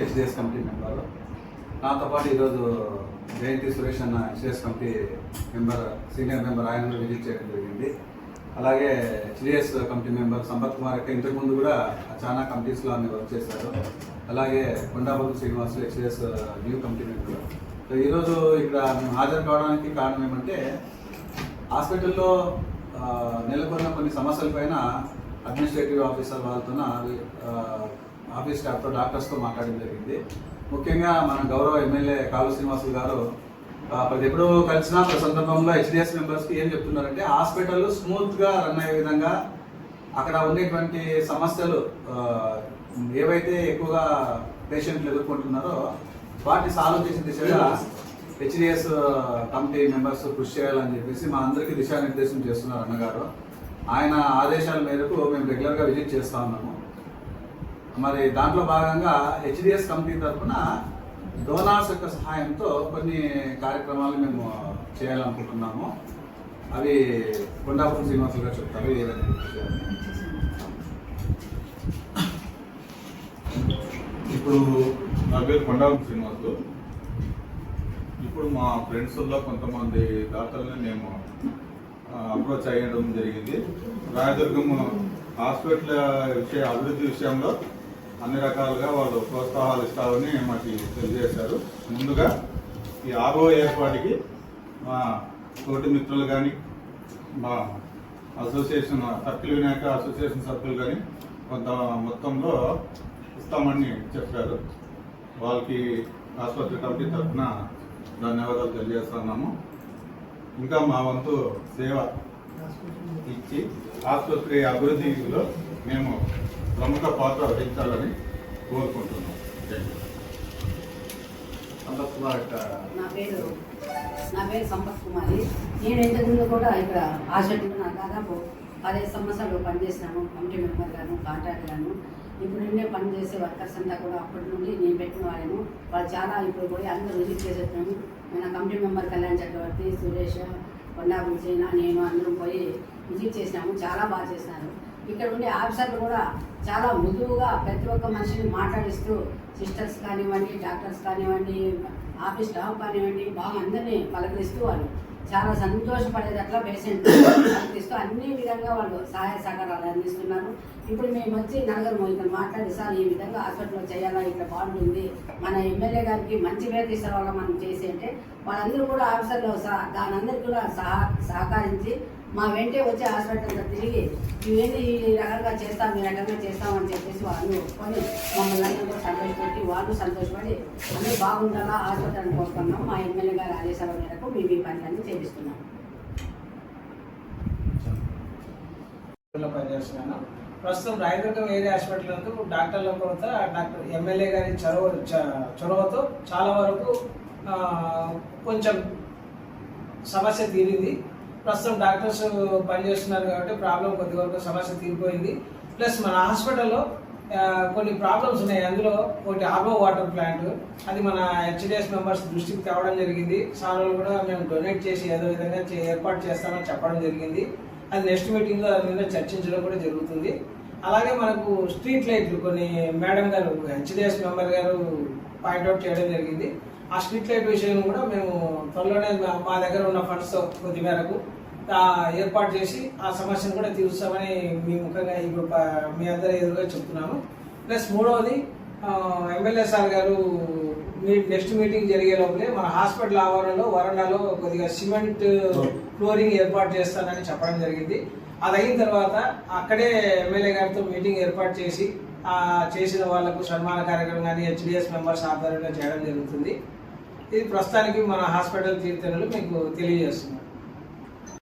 HDS committee member నాతో పాటు ఈరోజు జయంతి సురేష్ అన్న HDS committee member senior member ఆయన కూడా విజిట్ చేయడం జరిగింది. అలాగే HDS committee member Sampath Kumar యొక్క ఇంతకు ముందు కూడా చాలా కమిటీస్లో అన్ని వర్క్ చేశారు. అలాగే Kondapalli Srinivas HDS new committee member so ఈరోజు ఇక్కడ మేము హాజరు కావడానికి కారణం ఏమంటే హాస్పిటల్లో నెలకొన్న కొన్ని సమస్యలపైన అడ్మినిస్ట్రేటివ్ ఆఫీసర్ వాళ్ళతో ఆఫీస్ స్టాఫ్తో డాక్టర్స్తో మాట్లాడడం జరిగింది. ముఖ్యంగా మన గౌరవ ఎమ్మెల్యే కాలు శ్రీనివాసులు గారు ప్రతి ఎప్పుడూ కలిసిన ప్రతి సందర్భంలో హెచ్డిఎస్ మెంబర్స్కి ఏం చెప్తున్నారంటే హాస్పిటల్ స్మూత్గా రన్ అయ్యే విధంగా అక్కడ ఉండేటువంటి సమస్యలు ఏవైతే ఎక్కువగా పేషెంట్లు ఎదుర్కొంటున్నారో వాటిని సాల్వ్ చేసే దిశగా హెచ్డిఎస్ కమిటీ మెంబర్స్ కృషి చేయాలని చెప్పేసి మా అందరికీ దిశానిర్దేశం చేస్తున్నారు అన్నగారు. ఆయన ఆదేశాల మేరకు మేము రెగ్యులర్గా విజిట్ చేస్తూ ఉన్నాము. మరి దాంట్లో భాగంగా హెచ్డిఎస్ కంపెనీ తరఫున డోనార్స్ యొక్క సహాయంతో కొన్ని కార్యక్రమాలు మేము చేయాలనుకుంటున్నాము. అవి కొండాపురం శ్రీనివాసులు గారు చెప్తారు ఏదైనా ఇప్పుడు నా పేరు కొండాపూర్ శ్రీనివాసులు ఇప్పుడు మా ఫ్రెండ్స్లో కొంతమంది డాక్టర్ని మేము అప్రోచ్ అయ్యడం జరిగింది. రాయదుర్గం హాస్పిటల్ విషయ అభివృద్ధి విషయంలో అన్ని రకాలుగా వాళ్ళు ప్రోత్సాహాలు ఇస్తారని మాకు తెలియజేశారు. ముందుగా ఈ ఆర్ఓ ఏర్పాటుకి మా తోటి మిత్రులు కానీ మా అసోసియేషన్ సర్కిల్ వినాయక అసోసియేషన్ సభ్యులు కానీ కొంత మొత్తంలో ఇస్తామని చెప్పారు. వాళ్ళకి ఆసుపత్రి కమిటీ తరఫున ధన్యవాదాలు తెలియజేస్తున్నాము. ఇంకా మా వంతు సేవ ఇచ్చి ఆసుపత్రి అభివృద్ధిలో మేము ప్రముఖ పాత్ర వహించాలని కోరుకుంటున్నాం. సంపత్ కుమార్ నా పేరు నా పేరు సంపత్ కుమారి. నేను ఇంతకుముందు కూడా ఇక్కడ హాస్పిటల్లో నా దాదాపు పదిహేను సంవత్సరాలు పనిచేసినాను. కమిటీ మెంబర్ గాను కాంట్రాక్ట్ గాను. ఇప్పుడు నిన్నే పనిచేసే వర్కర్స్ అంతా కూడా అప్పటి నుండి నేను పెట్టిన వాళ్ళను. వాళ్ళు చాలా ఇప్పుడు పోయి అందరూ విజిట్ చేసేస్తాను మన కమిటీ మెంబర్ కళ్యాణ్ చక్రవర్తి సురేష్ కొండాపు చైనా నేను అందరం పోయి విజిట్ చేసినాము. చాలా బాగా చేసినారు. ఇక్కడ ఉండే ఆఫీసర్లు కూడా చాలా మృదువుగా ప్రతి ఒక్క మనిషిని మాట్లాడిస్తూ సిస్టర్స్ కానివ్వండి డాక్టర్స్ కానివ్వండి ఆఫీస్ స్టాఫ్ కానివ్వండి బాగా అందరినీ పలకరిస్తూ వాళ్ళు. చాలా సంతోషపడేటట్లా పేషెంట్. పలకరిస్తూ అన్ని విధంగా వాళ్ళు సహాయ సహకారాలు అందిస్తున్నారు. ఇప్పుడు మేము వచ్చి నలుగురు ఇక్కడ మాట్లాడి సార్ ఈ విధంగా హాస్పిటల్లో చేయాలా? ఇక్కడ బాగుంటుంది. మన ఎమ్మెల్యే గారికి మంచి పేరు తీసుకురావాలా మనం చేసి అంటే వాళ్ళందరూ కూడా ఆఫీసర్లు సహా దాని అందరికీ కూడా సహా సహకరించి మా వెంటే వచ్చి హాస్పిటల్ తిరిగి ఇవన్నీ ఈ రకంగా చేస్తాం ఈ రకంగా చేస్తామని చెప్పేసి వాళ్ళు ఒప్పుకొని మమ్మల్ని అందరూ కూడా సంతోషపెట్టి వాళ్ళు సంతోషపడి అందరూ బాగుండాలా హాస్పిటల్ కోరుకున్నాం మా ఎమ్మెల్యే గారి ఆదేశాల మేరకు మేము ఈ పనులన్నీ చేపిస్తున్నాం. పనిచేస్తున్నాను ప్రస్తుతం రాయదుర్గం ఏరియా హాస్పిటల్ నందు డాక్టర్ల కొరత డాక్టర్ ఎమ్మెల్యే గారి చొరవ చ- చొరవతో చాలా వరకు కొంచెం సమస్య తీరింది. ప్రస్తుతం డాక్టర్స్ పనిచేస్తున్నారు కాబట్టి ప్రాబ్లం కొద్ది వరకు సమస్య తీరిపోయింది. ప్లస్ మన హాస్పిటల్లో కొన్ని ప్రాబ్లమ్స్ ఉన్నాయి. అందులో ఒకటి ఆర్వో వాటర్ ప్లాంట్. అది మన హెచ్డిఎస్ మెంబర్స్ దృష్టికి తేవడం జరిగింది. సార్లు కూడా మేము డొనేట్ చేసి ఏదో విధంగా చే- ఏర్పాటు చేస్తామని చెప్పడం జరిగింది. అది నెక్స్ట్ మీటింగ్లో దాని మీద చర్చించడం కూడా జరుగుతుంది. అలాగే మనకు స్ట్రీట్ లైట్లు కొన్ని మేడం గారు హెచ్డిఎస్ మెంబర్ గారు పాయింట్అవుట్ చేయడం జరిగింది. ఆ స్ట్రీట్ లైట్ విషయం కూడా మేము త్వరలోనే మా- దగ్గర ఉన్న ఫండ్స్ కొద్ది మేరకు ఏర్పాటు చేసి ఆ సమస్యను కూడా తీరుస్తామని మీ ముఖంగా ఇప్పుడు మీ అందరి ఎదురుగా చెప్తున్నాను ప్లస్ మూడవది ఎమ్మెల్యే సార్ గారు మీ నెక్స్ట్ మీటింగ్ జరిగే లోపలే మన హాస్పిటల్ ఆవరణలో వరండాలో కొద్దిగా సిమెంట్ ఫ్లోరింగ్ ఏర్పాటు చేస్తానని చెప్పడం జరిగింది. అది అయిన తర్వాత అక్కడే ఎమ్మెల్యే గారితో మీటింగ్ ఏర్పాటు చేసి చేసిన వాళ్ళకు సన్మాన కార్యక్రమం కానీ హెచ్డిఎస్ మెంబర్స్ ఆధ్వర్యంలో చేయడం జరుగుతుంది. ఇది ప్రస్తుతానికి మన హాస్పిటల్ తీర్థనలు మీకు తెలియజేస్తున్నాం.